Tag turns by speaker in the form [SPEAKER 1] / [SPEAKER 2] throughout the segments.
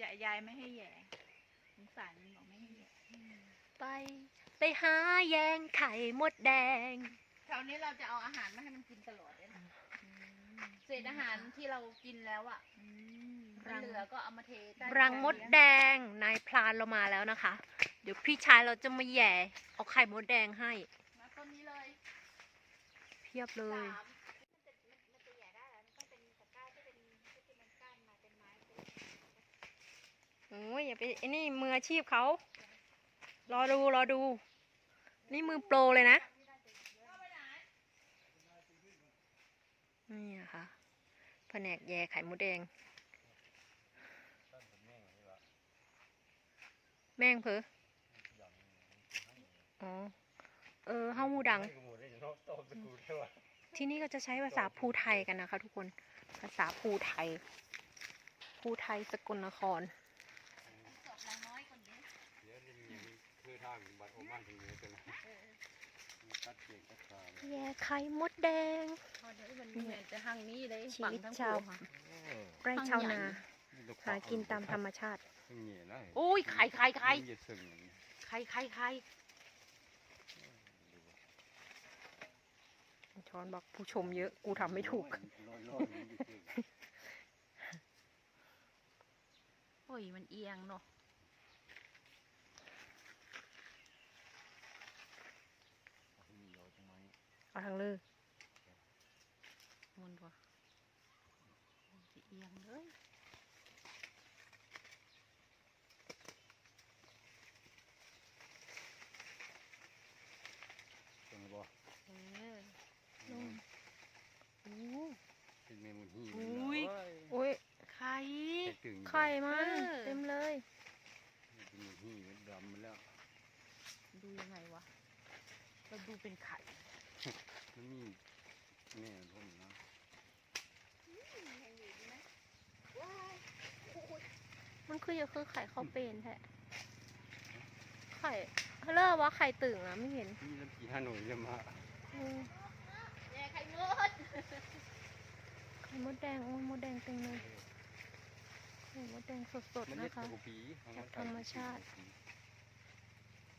[SPEAKER 1] ยายยายไม่ให้แหย่สงสารมันบอกไม่ให้แหย่
[SPEAKER 2] ไป ไปหาแยงไข่มดแดง
[SPEAKER 1] คราวนี้เราจะเอาอาหารมาให้มันกินตลอดเลยนะเศษอาหารที่เรากินแล้วอะมันเหลือก็เอามาเทใต้
[SPEAKER 2] รังมดแดงนายพรานเรามาแล้วนะคะ เดี๋ยวพี่ชายเราจะมาแหย่เอาไข่มดแดงให้
[SPEAKER 1] มาต้นนี้เลย
[SPEAKER 2] เพียบเลย
[SPEAKER 1] สาม
[SPEAKER 2] อ้ยอย่าไปไอ้นี่มืออาชีพเขา รอดูรอดู นี่มือโปรเลยนะนี่นะคะแผนกแย่ไข่มดแดง แม่งเพออ๋อ เออเฮ้าหูดัง ที่นี่ก็จะใช้ภาษาภูไทยกันนะคะทุกคน ภาษาภูไทย ภูไทยสกลนคร
[SPEAKER 3] เดี๋ยวนี่มันยังคือ ทางบัดโอมันถึงเหนือกันนะตัดเกียงตัดขา
[SPEAKER 2] แย่ไข่มดแดง
[SPEAKER 1] พอเดี๋ยวมันเหมือนจะหั่งนี้เลย
[SPEAKER 2] ชี
[SPEAKER 1] ฝั่ง
[SPEAKER 2] วิต
[SPEAKER 1] ทั้ง
[SPEAKER 2] ชาว
[SPEAKER 1] ปวงค่ะ
[SPEAKER 2] ไร่ชาวนา
[SPEAKER 3] หา
[SPEAKER 2] หากินตามธรรมชาติ
[SPEAKER 3] ซึ่งเหนียนะ
[SPEAKER 1] โอ้ยไข่ไข่ไข่
[SPEAKER 3] อย่าซึ่งอย่างนี้
[SPEAKER 1] ไข่ไข่ไข่
[SPEAKER 2] ช้อนบอกผู้ชมเยอะ กูทำไม่ถูก
[SPEAKER 3] ร้อยร้อยมันอยู่ซึ่ง
[SPEAKER 1] โอ้ย มันเอียงเนาะ
[SPEAKER 3] นี่เอาทำไม
[SPEAKER 2] เอาทางเลย
[SPEAKER 1] มันวะมันสิเอียงเลย
[SPEAKER 3] ตรงบ่
[SPEAKER 1] เออ
[SPEAKER 2] โอ้
[SPEAKER 3] เป็นเมมุนหี
[SPEAKER 1] อุ้ย
[SPEAKER 2] โอ้ย
[SPEAKER 1] ไข่
[SPEAKER 3] ไข่ตึง
[SPEAKER 2] ไข่มัน
[SPEAKER 1] เออ
[SPEAKER 2] เต็มเลย
[SPEAKER 3] เป็นเมมุนหีมันดำมาแล้ว
[SPEAKER 1] ดูยังไงวะเราดูเป็นไข่
[SPEAKER 3] มันมีแม่พ่นนะ
[SPEAKER 2] มันคือจะคือไข่ข้าวเป็นแท้ไข่เลิกว่าไข่ตึงอะไม่เห็น
[SPEAKER 3] มีลำปีฮานอยจะมา
[SPEAKER 2] อืม
[SPEAKER 1] แย่ไข่มด
[SPEAKER 2] ไข่มดแดงโอ้ยมดแดงเต็มเลยไข่มดแดงสด
[SPEAKER 3] มัน
[SPEAKER 2] ๆ
[SPEAKER 3] เล็ด
[SPEAKER 2] นะคะ
[SPEAKER 3] กว่าปี
[SPEAKER 2] จากธรรมชาติ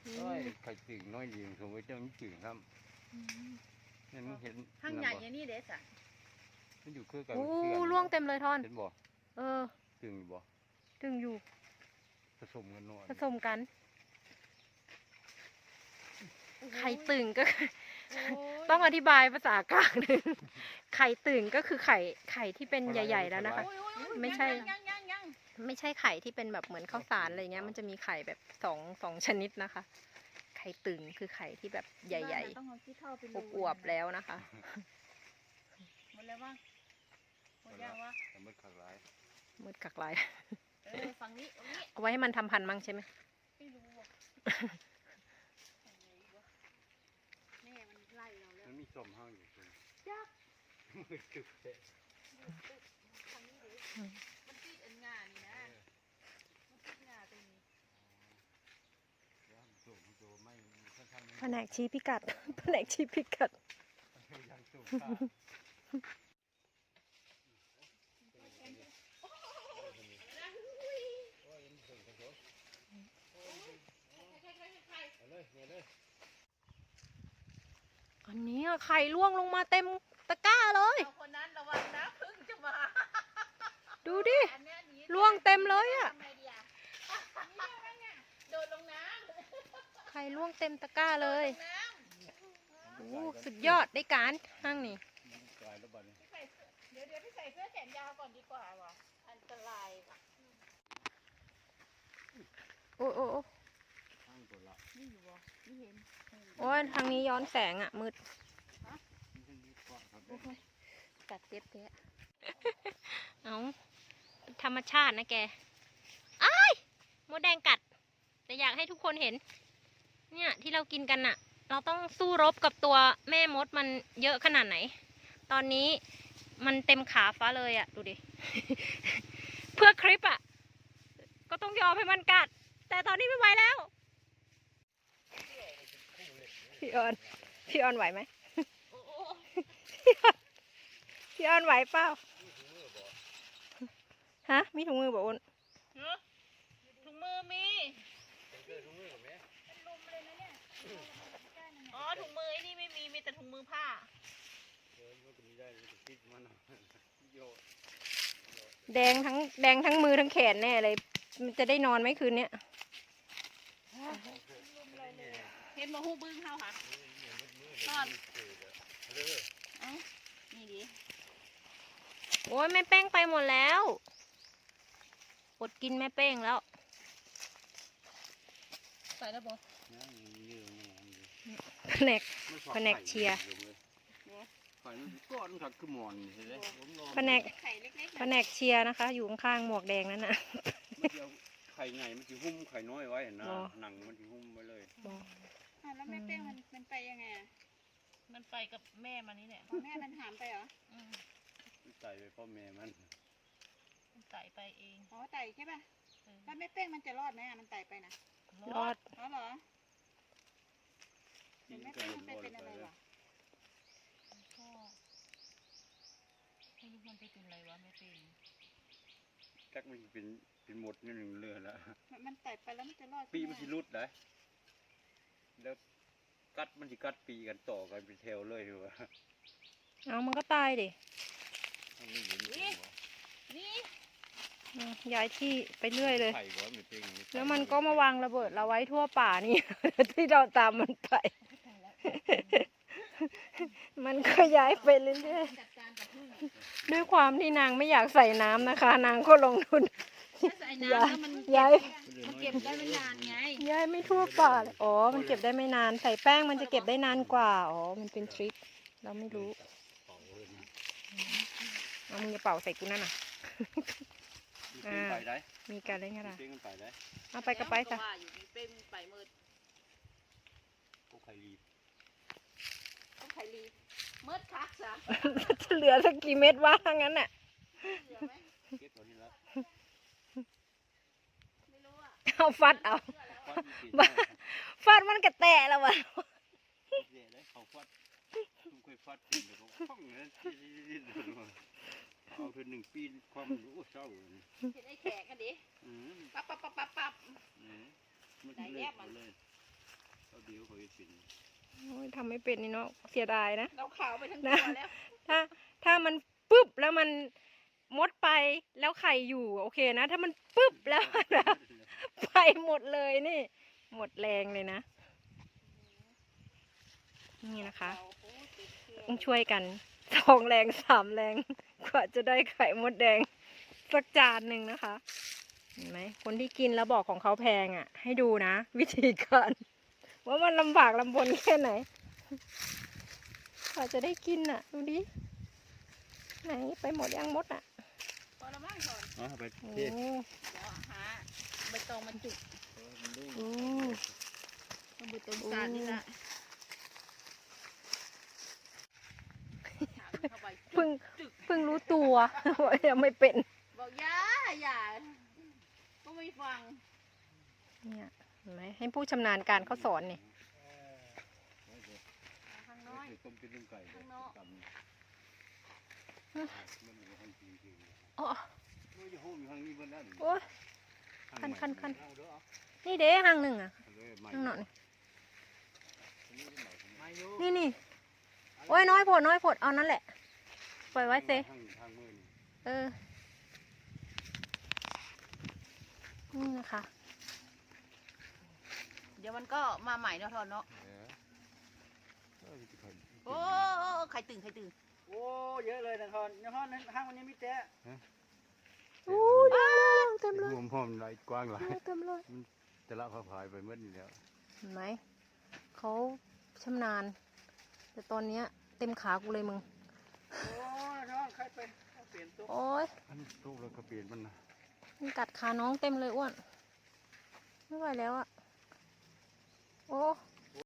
[SPEAKER 2] อื
[SPEAKER 3] โอ้ย
[SPEAKER 2] ม
[SPEAKER 3] ไข่ตึงน้อยเดียวสมมติเจ้ามันตึงครับ
[SPEAKER 2] อืม
[SPEAKER 3] นั่นมันเห็น
[SPEAKER 1] ห้างใหญ่อย่างนี้เด็ดอะ
[SPEAKER 3] มันอยู่คือกัน
[SPEAKER 2] โอ้
[SPEAKER 3] คือกัน
[SPEAKER 2] ล่วงเต็มเลยทอน
[SPEAKER 3] เห็นบ่
[SPEAKER 2] เออ
[SPEAKER 3] ตึงอยู่บ่
[SPEAKER 2] ตึงอยู่
[SPEAKER 3] ผสมกันหน่อย
[SPEAKER 2] ผสมกัน ไข่ตึงก็คือต้องอธิบายภาษากลางหนึ่งไข่ตึงก็คือไข่ไข่ที่เป็นใหญ่ ๆ แล้วนะคะไม่ใช่
[SPEAKER 1] ยังยังยัง
[SPEAKER 2] ไม่ใช่ไข่ที่เป็นแบบเหมือนข้าวสารอะไรเงี้ย มันจะมีไข่แบบสองสองชนิดนะคะ ไข่ตึงคือไข่ที่แบบใหญ่
[SPEAKER 1] ต้องเอาขี้เท่าไป
[SPEAKER 2] ๆอวบๆแล้วนะคะ
[SPEAKER 1] หมดแล้วว่าหมดยังวะ
[SPEAKER 3] แต่มันขักหลาย
[SPEAKER 2] มืดกักลาย
[SPEAKER 1] เออฝั่งนี้ตรงนี้
[SPEAKER 2] เอาไว้ให้มันทำพันธุ์มั่งใช่ไหม
[SPEAKER 1] ไม่รู้ว่ะแม่มันไล่เราแล้ว
[SPEAKER 3] มันมีส้มห้างอยู่ตรง
[SPEAKER 1] ยักษ์
[SPEAKER 3] มือตึกเตะ
[SPEAKER 1] ทางนี้ดิมันติดอันงานี่นะ มันติดงาตรงนี้
[SPEAKER 3] แล้วสูงตัวไม่ท่านท่าน
[SPEAKER 2] แผนกชี้พิกัด แผนกชี้พิกัด
[SPEAKER 3] ยังสูงค่ะ
[SPEAKER 2] อันนี้อะไข่ร่วงลงมาเต็มตะกร้าเลย
[SPEAKER 1] เอาคนนั้นระวังนะพึ่งจะมา
[SPEAKER 2] ดูดิ
[SPEAKER 1] อันเนี้ยหนี
[SPEAKER 2] ร่วงเต็มเลยอะ
[SPEAKER 1] ทำไงดีอะนี่ยังไงเนี่ยโดดลงน้ำ
[SPEAKER 2] ไข่ร่วงเต็มตะกร้าเลย
[SPEAKER 1] ลงน้
[SPEAKER 2] โอ้สุดยอดได้การห้างนี่
[SPEAKER 3] กลายแล้วบัดนี้ำ
[SPEAKER 1] พี่ใส่เสื้อเดี๋ยวเดี๋ยวพี่ใส่เสื้อแขนยาวก่อนดีกว่าว่ะอันตรายว่ะ
[SPEAKER 2] โอ้โอ้โอ้
[SPEAKER 3] ห้างตัวละ
[SPEAKER 1] นี่อยู่บ่นี่เห็น
[SPEAKER 2] โอ้ยทางนี้ย้อนแสงอะมืด
[SPEAKER 3] มันเป็นดีกว่าครับ
[SPEAKER 2] โอ้ยกัดเจ็บแท้เอาธรรมชาตินะแกอ้ายมดแดงกัด แต่อยากให้ทุกคนเห็น เนี่ยที่เรากินกันน่ะ เราต้องสู้รบกับตัวแม่มดมันเยอะขนาดไหน ตอนนี้มันเต็มขาฟ้าเลยอะ่ะ ดูดิ เพื่อคลิปอะ่ะ ก็ต้องยอมให้มันกัด แต่ตอนนี้ไม่ไหวแล้ว พี่ออน พี่ออนไหวไหมพี่ออนไหวเปล่า ฮะ มีถุงมือบอกอ้น
[SPEAKER 1] เนอะถุงมือมี
[SPEAKER 3] เจอถุงมือกับแม่
[SPEAKER 1] อ๋อถุงมือไอ้นี่ไม่มีมีแต่ถุงมือผ้า
[SPEAKER 3] เออมันก็มีได้มันก็ติดมันเอาโยน
[SPEAKER 2] แดงทั้งแดงทั้งมือทั้งแขนแน่เลย มันจะได้นอนไหมคืนเนี้ย
[SPEAKER 1] เห็นบ่ฮู้บึ้งเฮาค่ะ
[SPEAKER 3] นอนเลย
[SPEAKER 1] เอ้านี่ดิ
[SPEAKER 2] โอ้ยแม่เป้งไปหมดแล้วอดกินแม่เป้งแล้ว
[SPEAKER 1] ใส่แล้วบ่
[SPEAKER 3] นะเยอะแน่
[SPEAKER 2] แผนกแผนกเชียร์
[SPEAKER 3] ไข่มันก้อนขัดคือหมอนเห็นไหมผมนอน
[SPEAKER 2] แผนก
[SPEAKER 1] ไข่เล็กๆ
[SPEAKER 2] แผนกเชียร์นะคะ อยู่ข้างๆหมวกแดงนั่นน่ะ
[SPEAKER 3] มันจะเอาไข่ไงมันจะหุ้มไข่น้อยไว้เห็นนะ
[SPEAKER 2] อ๋อ
[SPEAKER 3] หนังมันจะหุ้มไว้เลย
[SPEAKER 4] อะแล้วแม่เป้งมันมันไปยังไงอะ
[SPEAKER 1] มันไปกับแม่มันนี่แหละ
[SPEAKER 4] อ๋อแม่มันหามไปเหรอ
[SPEAKER 1] อืม
[SPEAKER 3] มันใส่ไปพ่อแม่มัน
[SPEAKER 1] มันไต่ไปเอง
[SPEAKER 4] อ๋อไต่ใช่ป่ะ
[SPEAKER 1] เออ
[SPEAKER 4] แล้วแม่เป้งมันจะรอดไหมอะมันไต่ไปนะ
[SPEAKER 2] รอด
[SPEAKER 4] อ๋อเหรอ
[SPEAKER 3] กิ
[SPEAKER 4] เดี๋ย
[SPEAKER 3] น
[SPEAKER 4] วแม่
[SPEAKER 3] ก็
[SPEAKER 4] เป้ง
[SPEAKER 3] หม
[SPEAKER 4] มัน
[SPEAKER 3] ด
[SPEAKER 4] ไป
[SPEAKER 3] บ่
[SPEAKER 4] เป็น
[SPEAKER 3] เล
[SPEAKER 4] อะไร
[SPEAKER 3] ยวะ
[SPEAKER 1] ก็ไม่รู้มันไปเป็นอะไรวะไม่เป็น
[SPEAKER 3] จักมันสิเป็นเป็นหมดนี่หนึ่งเรือแล้ว
[SPEAKER 4] มันมันไต่ไปแล้วมันจะรอด
[SPEAKER 3] ปี
[SPEAKER 4] ใช่
[SPEAKER 3] มัน
[SPEAKER 4] ไห
[SPEAKER 3] สิรุดได้แล้วกัดมันสิกัดปีกันต่อกันเป็นแถวเลยเหรอ
[SPEAKER 2] เอามันก็ตายดิ
[SPEAKER 3] มันไม่เห็น
[SPEAKER 1] นี่นี่
[SPEAKER 2] อืมย้ายที่ไปเรื่อยเลย
[SPEAKER 3] ไข่ก็ไม่เป็นไข่
[SPEAKER 2] แล้วมันก็มาวางระเบิดเราไว้ทั่วป่านี่ ที่เราตามมันไปมัน ก็ย้ายไปเรื่อย
[SPEAKER 1] จัดการกับพึ่ง
[SPEAKER 2] ๆด้วยความที่นางไม่อยากใส่น้ำนะคะ นางก็ลงทุน
[SPEAKER 1] ถ้าใส่น้ำแล้วมัน
[SPEAKER 2] ย้าย
[SPEAKER 1] มันเก็บได้ไม่นานไง
[SPEAKER 2] ย้ายไม่ทั่วป่าเลยอ๋อ มันเก็บได้ไม่นาน ใส่แป้งมันจะเก็บได้นานกว่า อ๋อ มันเป็นทริค เราไม่รู้
[SPEAKER 3] เป่าเลยนะ
[SPEAKER 2] เอามึงจะเป่าใส่กูนั่นน่ะ
[SPEAKER 3] มีเป้งไปได้
[SPEAKER 2] มีการเล่น
[SPEAKER 3] มี
[SPEAKER 2] อะไร
[SPEAKER 3] เป้งมันไปได้
[SPEAKER 2] เอาไปก็ไปซะ
[SPEAKER 1] แล้วว่าอยู่มีเป้งไปมืด
[SPEAKER 3] พวกไข่รีบ
[SPEAKER 1] ต้องไข่ รีมืดคักซะ
[SPEAKER 2] จะเหลือสักกี่เม็ดวะงั้นน่ะ
[SPEAKER 1] เหลือไหม
[SPEAKER 3] เก็บตัวนี้แล้ว
[SPEAKER 1] ไม่รู้อะ
[SPEAKER 2] เอาฟัดเอา
[SPEAKER 3] ฟัดมันติด
[SPEAKER 2] บ้าฟัดมันกระแตะแล้ววะ
[SPEAKER 3] เจ๊ได้เขาฟัดมันเคยฟัดกินเดี๋ยวเขาฟังเลยเอาเธอหนึ่งปีความรู้เศร้าเลย
[SPEAKER 1] เห็นไอ้แขกกันดิ
[SPEAKER 3] อืม
[SPEAKER 1] ปั๊บปั๊บปั๊บปั๊บปั๊บ
[SPEAKER 3] อืมมัน
[SPEAKER 1] ได้
[SPEAKER 3] เลิ
[SPEAKER 1] แย
[SPEAKER 3] ก
[SPEAKER 1] กมัน
[SPEAKER 3] เลยเขาเดียวเขาจะกิน
[SPEAKER 2] โอ้ยทำไม่เป็นนี่เนาะเสียดายนะ
[SPEAKER 1] เราขาวไปทั้งตัวแล้ว
[SPEAKER 2] ถ้าถ้ามันปุ๊บแล้วมันมดไปแล้วไข่อยู่โอเคนะ ถ้ามันปุ๊บแล้วมันแบบไปหมดเลยนี่ หมดแรงเลยนะ นี่นะคะ
[SPEAKER 1] เราโอ้ติดเครื่อง
[SPEAKER 2] ต้องช่วยกันสองแรงสามแรงกว่าจะได้ไข่มดแดงสักจานหนึ่งนะคะ เห็นไหมคนที่กินแล้วบอกของเขาแพงอะ ให้ดูนะ วิธีการ ว่ามันลำบากลำบนแค่ไหนกว่าจะได้กินอะ ดูดิ ไหนไปหมดยังมดอะ
[SPEAKER 1] พอละมั่งก่อน
[SPEAKER 3] อ๋อไป
[SPEAKER 2] โอ้
[SPEAKER 3] เทศ
[SPEAKER 1] เดี๋ยวหาใบตองมันจุก
[SPEAKER 2] โอ้
[SPEAKER 1] ต้องใบตองสาดนี่ละถามเข้าไป
[SPEAKER 2] เพิ่งเพิ่งรู้ตัว ว่ายังไม่เป็น
[SPEAKER 1] บอกอย่าอย่าก็ไม่ฟัง
[SPEAKER 2] เนี่ยเห็นไหมให้ผู้ชำนาญการเขาสอนนี่
[SPEAKER 1] ข้างน้อย
[SPEAKER 3] ต้มเป็นต้มไก่
[SPEAKER 1] ข้างนอก
[SPEAKER 3] ตำมันมีห้องจริงๆ
[SPEAKER 2] อ๋อ
[SPEAKER 3] ไม่จะหูอยู่ข้างนี้บนนั้น
[SPEAKER 2] โอ้ยคันคันคันนี่เด้ห่างหนึ่งอะ
[SPEAKER 3] เอาเลยไม่
[SPEAKER 2] ห่างหน่อยนี่นี่โอ้ยน้อยผดน้อยผดเอานั่นแหละปล่อยไว้เซ่เออนี่นะคะ
[SPEAKER 1] เดี๋ยวมันก็มาใหม่เนาะทอนเนาะโอ้ใครตื่นใครตื่น
[SPEAKER 5] โอ้เยอะเลยนะทอนในห้องนั้นห้างวันนี้มีแต่
[SPEAKER 2] อู้ยเต็มเลย
[SPEAKER 3] รวมพร้อหลายกว้างหลาย
[SPEAKER 2] เต็มเลย
[SPEAKER 3] แต่ละเขาพายไปเมื่อนี้แล้ว
[SPEAKER 2] เห็นไหมเขาชำนาญ แต่ตอนเนี้ยเต็มขากูเลยมึง
[SPEAKER 5] โอ้ทอนใครไปเอาเปลี่ยนตัว
[SPEAKER 2] โอ้ย
[SPEAKER 3] อันตู้แล้วก็เปลี่ยนมันนะ
[SPEAKER 2] มันกัดขาน้องเต็มเลยอ้วน ไม่ไหวแล้วอะ โอ้